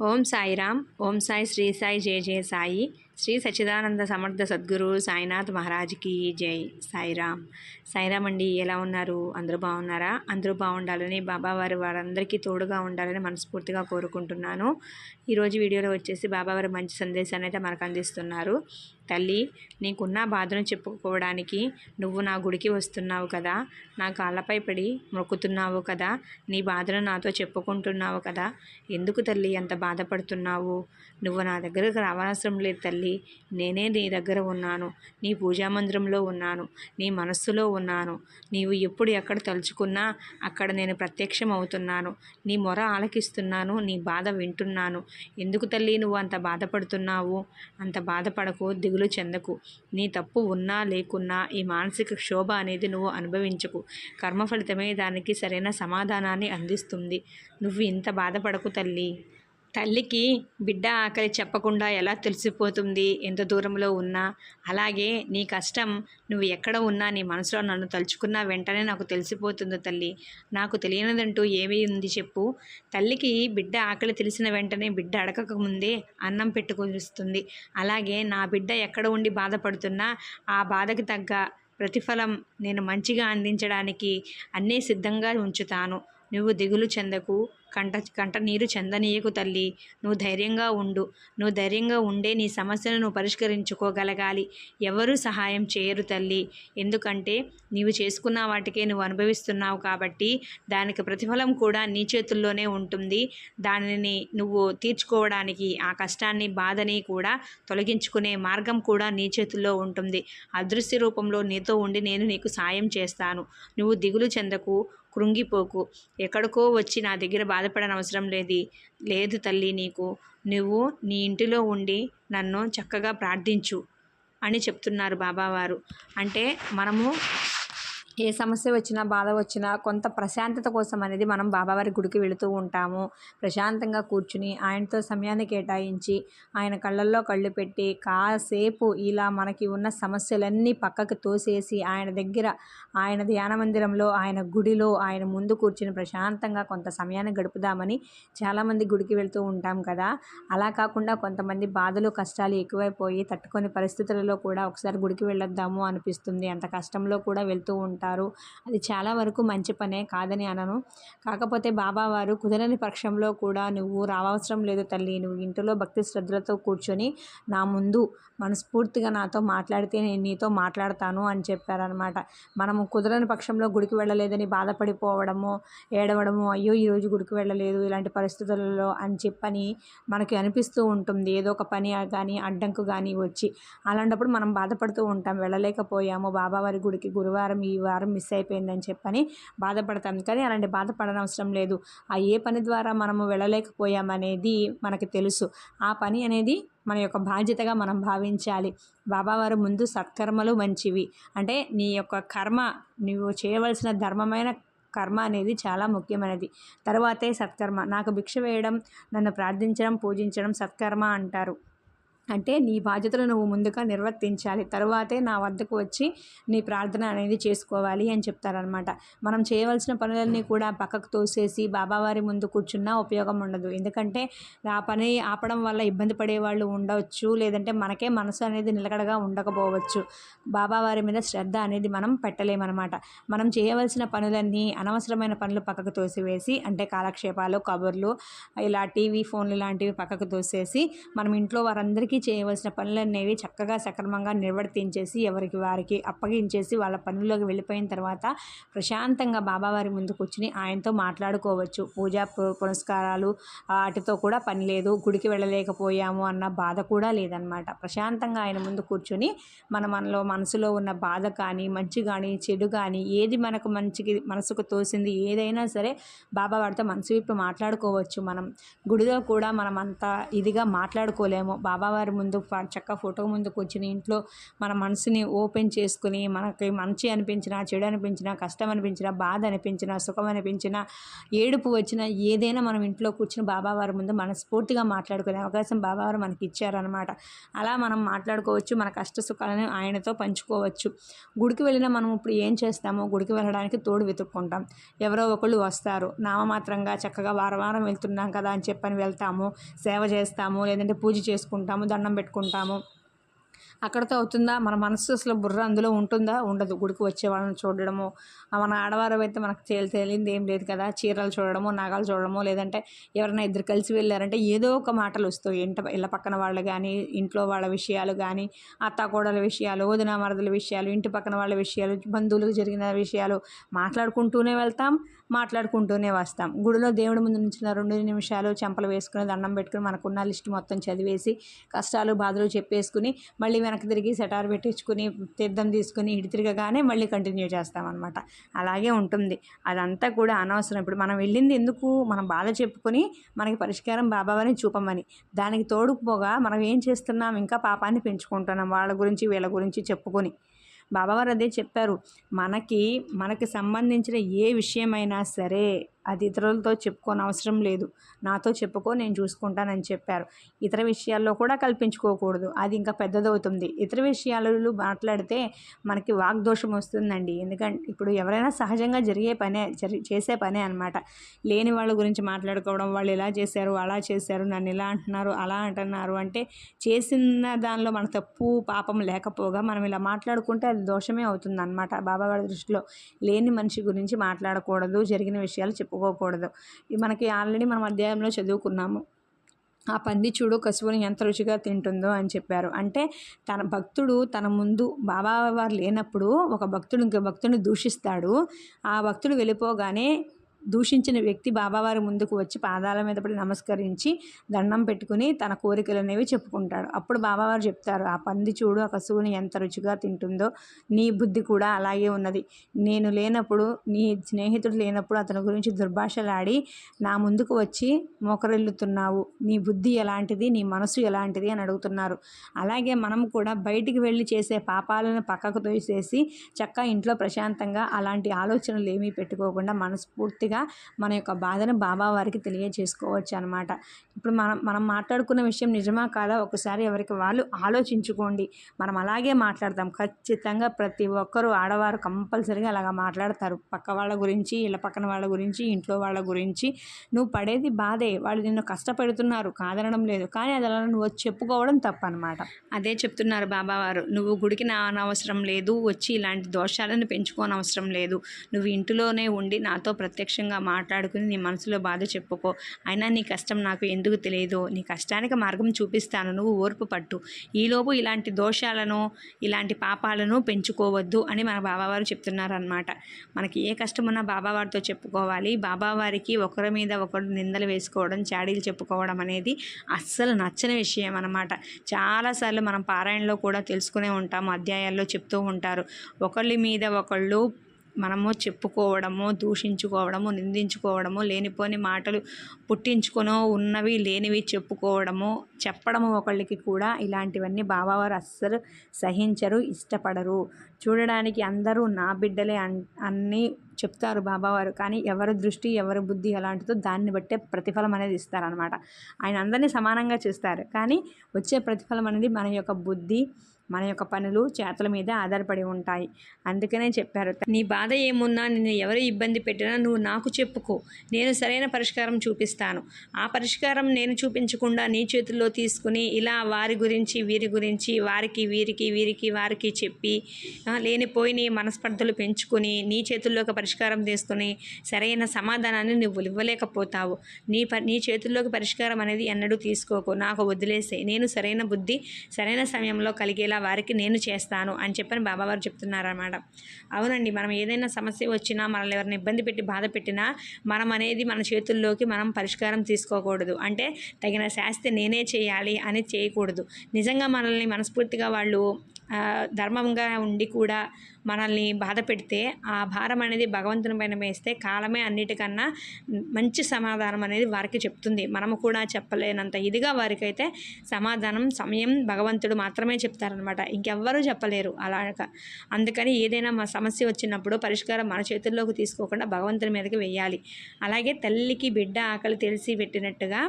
ఓం సాయిరామ్ ఓం సాయి శ్రీ సాయి జయ జయ సాయి. శ్రీ సచ్చిదానంద సమర్థ సద్గురు సాయినాథ్ మహారాజ్కి జై. సాయిరామ్. సాయిరామ్ అండి ఎలా ఉన్నారు? అందరూ బాగున్నారా? అందరూ బాగుండాలని బాబావారి వారందరికీ తోడుగా ఉండాలని మనస్ఫూర్తిగా కోరుకుంటున్నాను. ఈరోజు వీడియోలో వచ్చేసి బాబావారి మంచి సందేశాన్ని అయితే మనకు అందిస్తున్నారు. తల్లి నీకున్న బాధను చెప్పుకోవడానికి నువ్వు నా గుడికి వస్తున్నావు కదా. నా కాళ్ళపై పడి మొక్కుతున్నావు కదా. నీ బాధను నాతో చెప్పుకుంటున్నావు కదా. ఎందుకు తల్లి అంత బాధపడుతున్నావు? నువ్వు నా దగ్గరకు రావాల్సిన లేదు తల్లి. నేనే నీ దగ్గర ఉన్నాను నీ పూజా మందిరంలో ఉన్నాను నీ మనస్సులో ఉన్నాను. నీవు ఎప్పుడు ఎక్కడ తలుచుకున్నా అక్కడ నేను ప్రత్యక్షం అవుతున్నాను. నీ మొర ఆలకిస్తున్నాను నీ బాధ వింటున్నాను. ఎందుకు తల్లి నువ్వు అంత బాధపడుతున్నావు? అంత బాధపడకు దిగులు చెందకు. నీ తప్పు ఉన్నా లేకున్నా ఈ మానసిక క్షోభ అనేది నువ్వు అనుభవించకు. కర్మ ఫలితమే దానికి సరైన సమాధానాన్ని అందిస్తుంది. నువ్వు ఇంత బాధపడకు తల్లి. తల్లికి బిడ్డ ఆకలి చెప్పకుండా ఎలా తెలిసిపోతుంది? ఎంత దూరంలో ఉన్నా? అలాగే నీ కష్టం నువ్వు ఎక్కడ ఉన్నా నీ మనసులో నన్ను తలుచుకున్నా వెంటనే నాకు తెలిసిపోతుంది తల్లి. నాకు తెలియనిదంటూ ఏమీ ఉంది చెప్పు. తల్లికి బిడ్డ ఆకలి తెలిసిన వెంటనే బిడ్డ అడగక ముందే అన్నం పెట్టుకొనిస్తుంది. అలాగే నా బిడ్డ ఎక్కడ ఉండి బాధపడుతున్నా ఆ బాధకు తగ్గ ప్రతిఫలం నేను మంచిగా అందించడానికి అన్నీ సిద్ధంగా ఉంచుతాను. నువ్వు దిగులు చెందకు. కంట కంట నీరు చెందనీయకు తల్లి. నువ్వు ధైర్యంగా ఉండు. నువ్వు ధైర్యంగా ఉండే నీ సమస్యను నువ్వు పరిష్కరించుకోగలగాలి. ఎవరు సహాయం చేయరు తల్లి. ఎందుకంటే నీవు చేసుకున్న వాటికే నువ్వు అనుభవిస్తున్నావు కాబట్టి దానికి ప్రతిఫలం కూడా నీ చేతుల్లోనే ఉంటుంది. దానిని నువ్వు తీర్చుకోవడానికి ఆ కష్టాన్ని బాధని కూడా తొలగించుకునే మార్గం కూడా నీ చేతుల్లో ఉంటుంది. అదృశ్య రూపంలో నీతో ఉండి నేను నీకు సాయం చేస్తాను. నువ్వు దిగులు చెందకు కృంగిపోకు. ఎక్కడికో వచ్చి నా దగ్గర బాధపడని అవసరం లేదు. లేదు తల్లి నీకు. నువ్వు నీ ఇంటిలో ఉండి నన్ను చక్కగా ప్రార్థించు అని చెప్తున్నారు బాబావారు. అంటే మనము ఏ సమస్య వచ్చినా బాధ వచ్చినా కొంత ప్రశాంతత కోసం అనేది మనం బాబావారి గుడికి వెళుతూ ఉంటాము. ప్రశాంతంగా కూర్చుని ఆయనతో సమయాన్ని కేటాయించి ఆయన కళ్ళల్లో కళ్ళు పెట్టి కాసేపు ఇలా మనకి ఉన్న సమస్యలన్నీ పక్కకు తోసేసి ఆయన దగ్గర ఆయన ధ్యాన మందిరంలో ఆయన గుడిలో ఆయన ముందు కూర్చుని ప్రశాంతంగా కొంత సమయాన్ని గడుపుదామని చాలామంది గుడికి వెళుతూ ఉంటాం కదా. అలా కాకుండా కొంతమంది బాధలు కష్టాలు ఎక్కువైపోయి తట్టుకొని పరిస్థితులలో కూడా ఒకసారి గుడికి వెళ్ళొద్దాము అనిపిస్తుంది. అంత కష్టంలో కూడా వెళ్తూ ఉంటాం. చేస్తారు. అది చాలా వరకు మంచి పనే కాదని అనను. కాకపోతే బాబా వారు కుదరని పక్షంలో కూడా నువ్వు రావసరం లేదు తల్లి. నువ్వు ఇంటిలో భక్తి శ్రద్ధలతో కూర్చొని నా ముందు మనస్ఫూర్తిగా నాతో మాట్లాడితే నేను నీతో మాట్లాడతాను అని చెప్పారనమాట మనము కుదరని పక్షంలో గుడికి వెళ్ళలేదని బాధపడిపోవడము ఏడవడము అయ్యో ఈరోజు గుడికి వెళ్ళలేదు ఇలాంటి పరిస్థితులలో అని చెప్పని మనకి అనిపిస్తూ ఉంటుంది. ఏదో ఒక పని కానీ అడ్డంకు కానీ వచ్చి. అలాంటప్పుడు మనం బాధపడుతూ ఉంటాం. వెళ్ళలేకపోయాము. బాబావారి గుడికి గురువారం ఈ వారం మిస్ అయిపోయిందని చెప్పని బాధపడతాం కానీ అలాంటి బాధపడనవసరం అవసరం లేదు. ఆ ఏ పని ద్వారా మనము వెళ్ళలేకపోయామనేది మనకి తెలుసు. ఆ పని అనేది మన యొక్క బాధ్యతగా మనం భావించాలి. బాబావారు ముందు సత్కర్మలు మంచివి. అంటే నీ యొక్క కర్మ నువ్వు చేయవలసిన ధర్మమైన కర్మ అనేది చాలా ముఖ్యమైనది. తర్వాతే సత్కర్మ. నాకు భిక్ష వేయడం నన్ను ప్రార్థించడం పూజించడం సత్కర్మ అంటారు. అంటే నీ బాధ్యతలు నువ్వు ముందుగా నిర్వర్తించాలి. తరువాతే నా వద్దకు వచ్చి నీ ప్రార్థన అనేది చేసుకోవాలి అని చెప్తారనమాట మనం చేయవలసిన పనులన్నీ కూడా పక్కకు తోసేసి బాబావారి ముందు కూర్చున్నా ఉపయోగం ఉండదు. ఎందుకంటే ఆ పని ఆపడం వల్ల ఇబ్బంది పడేవాళ్ళు ఉండవచ్చు లేదంటే మనకే మనసు అనేది నిలకడగా ఉండకపోవచ్చు. బాబావారి మీద శ్రద్ధ అనేది మనం పెట్టలేమన్నమాట. మనం చేయవలసిన పనులన్నీ అనవసరమైన పనులు పక్కకు తోసివేసి అంటే కాలక్షేపాలు కబుర్లు ఇలా టీవీ ఫోన్లు లాంటివి పక్కకు తోసేసి మనం ఇంట్లో వారందరికీ చేయవలసిన పనులనేవి చక్కగా సక్రమంగా నిర్వర్తించేసి ఎవరికి వారికి అప్పగించేసి వాళ్ళ పనుల్లోకి వెళ్ళిపోయిన తర్వాత ప్రశాంతంగా బాబావారి ముందు కూర్చుని ఆయనతో మాట్లాడుకోవచ్చు. పూజా పు- వాటితో కూడా పని లేదు గుడికి వెళ్ళలేకపోయాము అన్న బాధ కూడా లేదనమాట ప్రశాంతంగా ఆయన ముందు కూర్చుని మన మనలో మనసులో ఉన్న బాధ కానీ మంచి కానీ చెడు కానీ ఏది మనకు మంచికి మనసుకు తోసింది ఏదైనా సరే బాబా వారితో మనసు విప్పి మాట్లాడుకోవచ్చు మనం. గుడిలో కూడా మనం అంత ఇదిగా మాట్లాడుకోలేము. బాబావారి అందరి ముందు చక్క ఫోటో ముందుకు వచ్చిన ఇంట్లో మన మనసుని ఓపెన్ చేసుకుని మనకి మంచి అనిపించినా చెడు అనిపించినా కష్టం అనిపించినా బాధ అనిపించినా సుఖం అనిపించినా ఏడుపు వచ్చినా ఏదైనా మనం ఇంట్లో కూర్చుని బాబావారి ముందు మనస్ఫూర్తిగా మాట్లాడుకునే అవకాశం బాబావారు మనకి ఇచ్చారనమాట అలా మనం మాట్లాడుకోవచ్చు మన కష్ట సుఖాలను ఆయనతో పంచుకోవచ్చు. గుడికి వెళ్ళినా మనం ఇప్పుడు ఏం చేస్తామో గుడికి వెళ్ళడానికి తోడు వెతుక్కుంటాం. ఎవరో ఒకళ్ళు వస్తారు నామమాత్రంగా చక్కగా వారం వారం వెళ్తున్నాం కదా అని చెప్పని వెళ్తాము సేవ చేస్తాము లేదంటే పూజ చేసుకుంటాము దండం పెట్టుకుంటాము. అక్కడితో అవుతుందా? మన మనసు అసలు బుర్ర అందులో ఉంటుందా? ఉండదు. గుడికి వచ్చే వాళ్ళని చూడడము మన ఆడవారు అయితే మనకు తేలి తేలింది ఏం లేదు కదా? చీరలు చూడడము నగలు చూడడము లేదంటే ఎవరైనా ఇద్దరు కలిసి వెళ్ళారంటే ఏదో ఒక మాటలు వస్తాయి. ఇంట ఇళ్ళ పక్కన వాళ్ళు కానీ ఇంట్లో వాళ్ళ విషయాలు కానీ అత్తాకోడల విషయాలు వదిన మరదల విషయాలు ఇంటి పక్కన వాళ్ళ విషయాలు బంధువులకు జరిగిన విషయాలు మాట్లాడుకుంటూనే వెళ్తాం. మాట్లాడుకుంటూనే వస్తాం. గుడిలో దేవుడి ముందు నుంచిన రెండు నిమిషాలు చెంపలు వేసుకుని దండం పెట్టుకుని మనకున్న లిస్ట్ మొత్తం చదివేసి కష్టాలు బాధలు చెప్పేసుకుని మళ్ళీ వెనక్కి తిరిగి సెటార్ పెట్టించుకుని తీర్థం తీసుకుని ఇటు తిరగగానే మళ్ళీ కంటిన్యూ చేస్తామన్నమాట. అలాగే ఉంటుంది. అదంతా కూడా అనవసరం. ఇప్పుడు మనం వెళ్ళింది ఎందుకు? మనం బాధ చెప్పుకొని మనకి పరిష్కారం బాబావని చూపమని దానికి తోడుకుపోగా మనం ఏం చేస్తున్నాం? ఇంకా పాపాన్ని పెంచుకుంటున్నాం. వాళ్ళ గురించి వీళ్ళ గురించి చెప్పుకొని. బాబావారు అదే చెప్పారు. మనకి మనకి సంబంధించిన ఏ విషయమైనా సరే అది ఇతరులతో చెప్పుకోని అవసరం లేదు. నాతో చెప్పుకో నేను చూసుకుంటానని చెప్పారు. ఇతర విషయాల్లో కూడా కల్పించుకోకూడదు. అది ఇంకా పెద్దదవుతుంది. ఇతర విషయాలు మాట్లాడితే మనకి వాగ్దోషం వస్తుందండి. ఎందుకంటే ఇప్పుడు ఎవరైనా సహజంగా జరిగే పనే జరి చేసే పనే అనమాట లేని వాళ్ళ గురించి మాట్లాడుకోవడం వాళ్ళు ఇలా చేశారు అలా చేశారు నన్ను ఇలా అంటున్నారు అలా అంటున్నారు అంటే చేసిన దానిలో మన తప్పు పాపం లేకపోగా మనం ఇలా మాట్లాడుకుంటే అది దోషమే అవుతుంది అనమాట బాబావారి దృష్టిలో లేని మనిషి గురించి మాట్లాడకూడదు. జరిగిన విషయాలు చెప్పుకోకూడదు మనకి ఆల్రెడీ మనం అధ్యాయంలో చదువుకున్నాము. ఆ పంది చూడు కసువుని ఎంత రుచిగా తింటుందో అని చెప్పారు. అంటే తన భక్తుడు తన ముందు బాబా వారు లేనప్పుడు ఒక భక్తుడు ఇంకో భక్తుడిని దూషిస్తాడు. ఆ భక్తుడు వెళ్ళిపోగానే దూషించిన వ్యక్తి బాబావారి ముందుకు వచ్చి పాదాల మీద పడి నమస్కరించి దండం పెట్టుకుని తన కోరికలు అనేవి చెప్పుకుంటాడు. అప్పుడు బాబావారు చెప్తారు ఆ పంది చూడు ఆ కసువుని ఎంత రుచిగా తింటుందో నీ బుద్ధి కూడా అలాగే ఉన్నది. నేను లేనప్పుడు నీ స్నేహితుడు లేనప్పుడు అతని గురించి దుర్భాషలాడి నా ముందుకు వచ్చి మోకరిల్లుతున్నావు. నీ బుద్ధి ఎలాంటిది? నీ మనసు ఎలాంటిది? అని అడుగుతున్నారు. అలాగే మనం కూడా బయటికి వెళ్ళి చేసే పాపాలను పక్కకు తోసేసి చక్క ఇంట్లో ప్రశాంతంగా అలాంటి ఆలోచనలు ఏమీ పెట్టుకోకుండా మనస్ఫూర్తిగా మన యొక్క బాధను బాబా వారికి తెలియజేసుకోవచ్చు అనమాట ఇప్పుడు మనం మనం మాట్లాడుకున్న విషయం నిజమా కాదా? ఒకసారి ఎవరికి వాళ్ళు ఆలోచించుకోండి. మనం అలాగే మాట్లాడతాం. ఖచ్చితంగా ప్రతి ఒక్కరూ ఆడవారు కంపల్సరీగా అలాగా మాట్లాడతారు. పక్క వాళ్ళ గురించి ఇళ్ళ పక్కన వాళ్ళ గురించి ఇంట్లో వాళ్ళ గురించి. నువ్వు పడేది బాధే. వాళ్ళు నిన్ను కష్టపెడుతున్నారు. కాదనడం లేదు. కానీ అది అలా నువ్వు వచ్చి చెప్పుకోవడం తప్పనమాట అదే చెప్తున్నారు బాబావారు నువ్వు గుడికి అవసరం లేదు. వచ్చి ఇలాంటి దోషాలను పెంచుకోనవసరం లేదు. నువ్వు ఇంటిలోనే ఉండి నాతో నిర్లక్ష్యంగా మాట్లాడుకుని నీ మనసులో బాధ చెప్పుకో. అయినా నీ కష్టం నాకు ఎందుకు తెలియదు? నీ కష్టానికి మార్గం చూపిస్తాను. నువ్వు ఓర్పు పట్టు. ఈలోపు ఇలాంటి దోషాలను ఇలాంటి పాపాలను పెంచుకోవద్దు అని మన బాబావారు చెప్తున్నారనమాట మనకి ఏ కష్టం ఉన్నా బాబావారితో చెప్పుకోవాలి. బాబావారికి ఒకరి మీద ఒకరు నిందలు వేసుకోవడం చాడీలు చెప్పుకోవడం అనేది అస్సలు నచ్చని విషయం అనమాట చాలాసార్లు మనం పారాయణలో కూడా తెలుసుకునే ఉంటాము అధ్యాయాల్లో చెప్తూ ఉంటారు. ఒకళ్ళ మీద ఒకళ్ళు మనము చెప్పుకోవడము దూషించుకోవడము నిందించుకోవడము లేనిపోని మాటలు పుట్టించుకొనో ఉన్నవి లేనివి చెప్పుకోవడము చెప్పడము ఒకళ్ళకి కూడా ఇలాంటివన్నీ బాబావారు అస్సలు సహించరు ఇష్టపడరు. చూడడానికి అందరూ నా బిడ్డలే అన్ అన్నీ చెప్తారు బాబావారు. కానీ ఎవరి దృష్టి ఎవరి బుద్ధి ఎలాంటిదో దాన్ని బట్టే ప్రతిఫలం అనేది ఇస్తారనమాట ఆయన అందరినీ సమానంగా చూస్తారు. కానీ వచ్చే ప్రతిఫలం అనేది మన యొక్క బుద్ధి మన యొక్క పనులు చేతల మీద ఆధారపడి ఉంటాయి. అందుకనే చెప్పారు. నీ బాధ ఏమున్నా నిన్ను ఎవరు ఇబ్బంది పెట్టినా నువ్వు నాకు చెప్పుకో. నేను సరైన పరిష్కారం చూపిస్తాను. ఆ పరిష్కారం నేను చూపించకుండా నీ చేతుల్లో తీసుకుని ఇలా వారి గురించి వీరి గురించి వారికి వీరికి వీరికి వారికి చెప్పి లేనిపోయిన మనస్పర్ధలు పెంచుకొని నీ చేతుల్లోకి పరిష్కారం తీసుకుని సరైన సమాధానాన్ని నువ్వు ఇవ్వలేకపోతావు. నీ ప నీ చేతుల్లోకి పరిష్కారం అనేది ఎన్నడూ తీసుకోకు. నాకు వదిలేసే నేను సరైన బుద్ధి సరైన సమయంలో కలిగేలా వారికి నేను చేస్తాను అని చెప్పని బాబావారు చెప్తున్నారన్నమాట. అవునండి మనం ఏదైనా సమస్య వచ్చినా మనల్ని ఎవరిని ఇబ్బంది పెట్టి బాధ పెట్టినా మనం అనేది మన చేతుల్లోకి మనం పరిష్కారం తీసుకోకూడదు. అంటే తగిన శాస్తి నేనే చేయాలి అని చేయకూడదు. నిజంగా మనల్ని మనస్ఫూర్తిగా వాళ్ళు ధర్మంగా ఉండి కూడా మనల్ని బాధ పెడితే ఆ భారం అనేది భగవంతుని పైన వేస్తే కాలమే అన్నిటికన్నా మంచి సమాధానం అనేది వారికి చెప్తుంది. మనము కూడా చెప్పలేనంత ఇదిగా వారికైతే సమాధానం సమయం భగవంతుడు మాత్రమే చెప్తారనమాట ఇంకెవ్వరూ చెప్పలేరు అలాగ. అందుకని ఏదైనా మా సమస్య వచ్చినప్పుడు పరిష్కారం మన చేతుల్లోకి తీసుకోకుండా భగవంతుని మీదకి వెయ్యాలి అలాగే తల్లికి బిడ్డ ఆకలి తెలిసి పెట్టినట్టుగా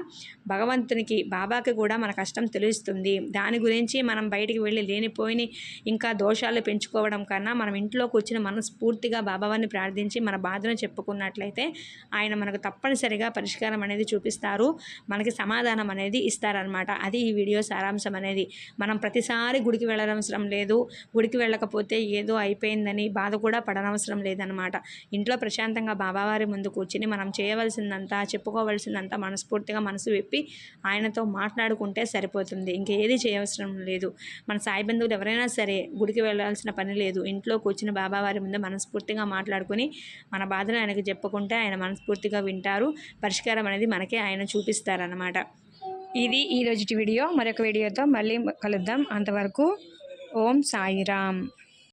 భగవంతునికి బాబాకి కూడా మన కష్టం తెలుస్తుంది. దాని గురించి మనం బయటికి వెళ్ళి లేనిపోయిన ఇంకా దోషాలు పెంచుకోవడం కన్నా మనం మనం ఇంట్లోకి వచ్చిన మనస్ఫూర్తిగా బాబావారిని ప్రార్థించి మన బాధను చెప్పుకున్నట్లయితే ఆయన మనకు తప్పనిసరిగా పరిష్కారం అనేది చూపిస్తారు. మనకి సమాధానం అనేది ఇస్తారనమాట అది ఈ వీడియో సారాంశం అనేది. మనం ప్రతిసారి గుడికి వెళ్ళనవసరం లేదు. గుడికి వెళ్ళకపోతే ఏదో అయిపోయిందని బాధ కూడా పడనవసరం లేదనమాట ఇంట్లో ప్రశాంతంగా బాబావారి ముందు కూర్చుని మనం చేయవలసిందంతా చెప్పుకోవలసిందంతా మనస్ఫూర్తిగా మనసు విప్పి ఆయనతో మాట్లాడుకుంటే సరిపోతుంది. ఇంకేది చేయవసరం లేదు. మన సాయి బంధువులు ఎవరైనా సరే గుడికి వెళ్ళాల్సిన పని లేదు. ఇంట్లో కూర్చుని బాబావారి ముందు మనస్ఫూర్తిగా మాట్లాడుకుని మన బాధలు ఆయనకు చెప్పుకుంటే ఆయన మనస్ఫూర్తిగా వింటారు. పరిష్కారం అనేది మనకే ఆయన చూపిస్తారనమాట ఇది ఈ రోజుటి వీడియో. మరొక వీడియోతో మళ్ళీ కలుద్దాం. అంతవరకు ఓం సాయిరామ్.